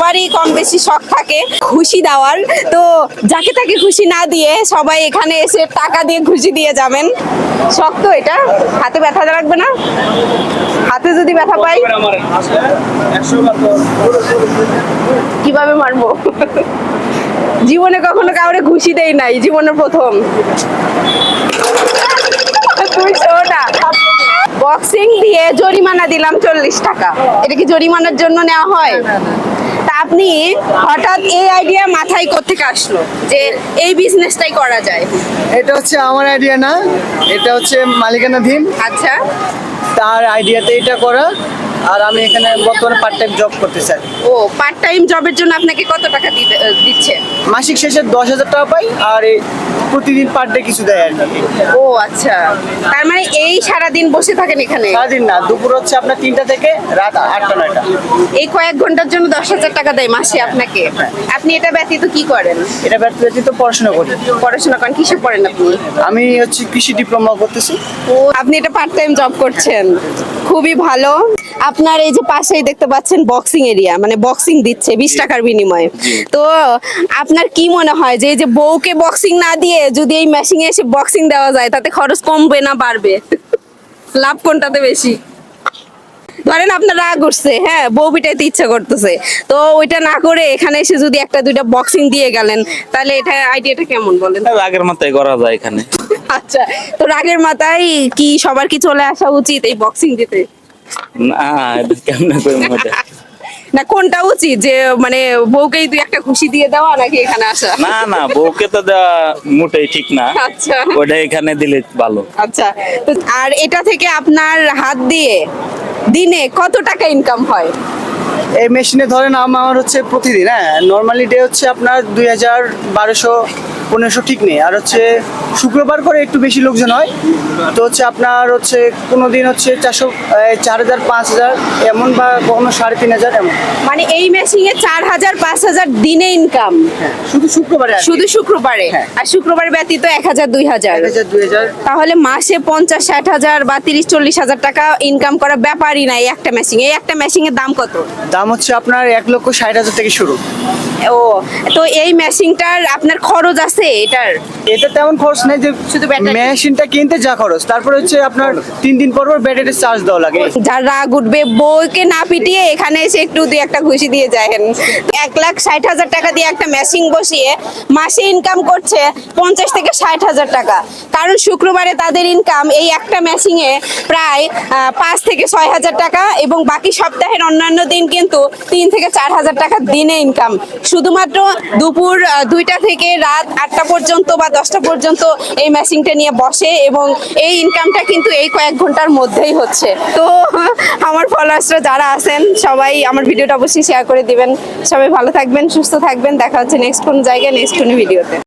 সবারই কম বেশি শখ থাকে খুশি দেওয়ার। তো যাকে তাকে খুশি না দিয়ে সবাই এখানে এসে টাকা দিয়ে খুশি দিয়ে যাবেন। শখ তো এটা, হাতে ব্যথা লাগবে না। হাতে যদি ব্যথা পাই। কীভাবে মারবো? জীবনে কখনো কাউরে খুশি দেই নাই, জীবনের প্রথম। বক্সিং দিয়ে জরিমানা দিলাম চল্লিশ টাকা। এটা কি জরিমানার জন্য নেওয়া হয়? আপনি হঠাৎ এই আইডিয়া মাথায় কোথেকে আসলো যে এই বিজনেসটাই করা যায়? এটা হচ্ছে আমার আইডিয়া না এটা হচ্ছে মালিকানাধীন। আচ্ছা। তার আইডিয়াতে এটা করা। আর আমি এখানে বর্তমানে পার্ট টাইম জব করতে চাই। ও পার্ট টাইম জবের জন্য আপনাকে কত টাকা দিচ্ছে? মাসিক শেষে দশ হাজার টাকা পাই আর প্রতিদিন পার ডে কিছু দেয় আর কি। ও আচ্ছা। তার মানে এই সারা দিন বসে থাকেন এখানে? সারাদিন না দুপুর হচ্ছে আপনার তিনটা থেকে রাত আটটা নয়টা। এই কয়েক ঘণ্টার জন্য দশ হাজার টাকা দেয় মাসে আপনাকে? আপনি এটা ব্যতীত কি করেন? এটা ব্যতীত পড়াশোনা করি। পড়াশোনা করেন কিসে পড়েন আপনি? আমি হচ্ছে কৃষি ডিপ্লোমা করতেছি। ও আপনি এটা পার্ট টাইম জব করছেন। খুবই ভালো। আপনার এই যে পাশেই দেখতে পাচ্ছেন বক্সিং এরিয়া মানে বক্সিং দিচ্ছে বিশ টাকার বিনিময়ে। তো আপনার কি মনে হয় যে এই যে বউকে বক্সিং না দিয়ে যদি এই মেশিনে এসে বক্সিং দেওয়া যায় তাতে খরচ কমবে না বাড়বে? লাভ কোনটাতে বেশি? ধরেন আপনার রাগ উঠছে হ্যাঁ বউ পিটাইতে ইচ্ছা করতেছে। তো ওইটা না করে এখানে এসে যদি একটা দুইটা বক্সিং দিয়ে গেলেন তাহলে এটা আইডিয়াটা কেমন বলেন? রাগের মাথায় করা যায় এখানে। আচ্ছা তো রাগের মাথায় কি সবার কি চলে আসা উচিত এই বক্সিং দিতে? না এটা করব এটা? না কোনটা উচিত? যে মানে বউকেই তুই একটা খুশি দিয়ে দেওয়া নাকি এখানে আসা? না না বউকে তো দেওয়া মোটেই ঠিক না। আচ্ছা। ওটা এখানে দিলে ভালো। আচ্ছা। তো আর এটা থেকে আপনার হাত দিয়ে দিনে কত টাকা ইনকাম হয়? এই মেশিনে ধরেন আমার হচ্ছে প্রতিদিন হ্যাঁ নর্মালি ডে হচ্ছে আপনার দুই হাজার বারোশো পনেরোশো ঠিক নেই। আর হচ্ছে শুক্রবার করে একটু বেশি লোকজন হয়। তো হচ্ছে আপনার হচ্ছে কোনো দিন হচ্ছে চারশো চার হাজার পাঁচ হাজার এমন বা কখনো সাড়ে তিন হাজার এমন। মানে এই মেশিনে চার হাজার পাঁচ হাজার দিনে ইনকাম হ্যাঁ শুধু শুক্রবারে শুধু শুক্রবারে। হ্যাঁ। আর শুক্রবার ব্যতীত এক হাজার দুই হাজার। তাহলে মাসে পঞ্চাশ ষাট হাজার বা তিরিশ চল্লিশ হাজার টাকা ইনকাম করা ব্যাপারই না এই একটা মেশিন এই একটা মেশিনের দাম কত? দাম হচ্ছে আপনার এক লক্ষ ষাট হাজার থেকে শুরু। ও তো এই মেশিনটার আপনার খরচ আছে এটার? এটা তেমন খরচ নেই যে শুধু মেশিনটা কিনতে যা খরচ। তারপরে হচ্ছে আপনার তিন দিন পর পর ব্যাটারির চার্জ দেওয়া লাগে। যার রাগ উঠবে বউকে না পিটিয়ে এখানে এসে একটু দুই একটা খুশি দিয়ে এক লাখ ষাট হাজার টাকা দিয়ে একটা মেশিন বসিয়ে মাসে ইনকাম করছে পঞ্চাশ থেকে ষাট হাজার টাকা। কারণ শুক্রবারে তাদের ইনকাম এই একটা মেশিনে প্রায় পাঁচ থেকে ছয় হাজার টাকা এবং বাকি সপ্তাহের অন্যান্য দিন কিন্তু তিন থেকে চার হাজার টাকা দিনে ইনকাম শুধুমাত্র দুপুর দুইটা থেকে রাত আটটা পর্যন্ত বা দশটা পর্যন্ত এই মেশিনটা নিয়ে বসে এবং এই ইনকামটা কিন্তু এই কয়েক ঘণ্টার মধ্যেই হচ্ছে। তো আমার ফলোয়ার্সরা যারা আছেন, সবাই আমার ভিডিওটা অবশ্যই শেয়ার করে দিবেন। সবাই ভালো থাকবেন, সুস্থ থাকবেন। দেখা হচ্ছে নেক্সট কোন জায়গায় নেক্সট কোনো ভিডিওতে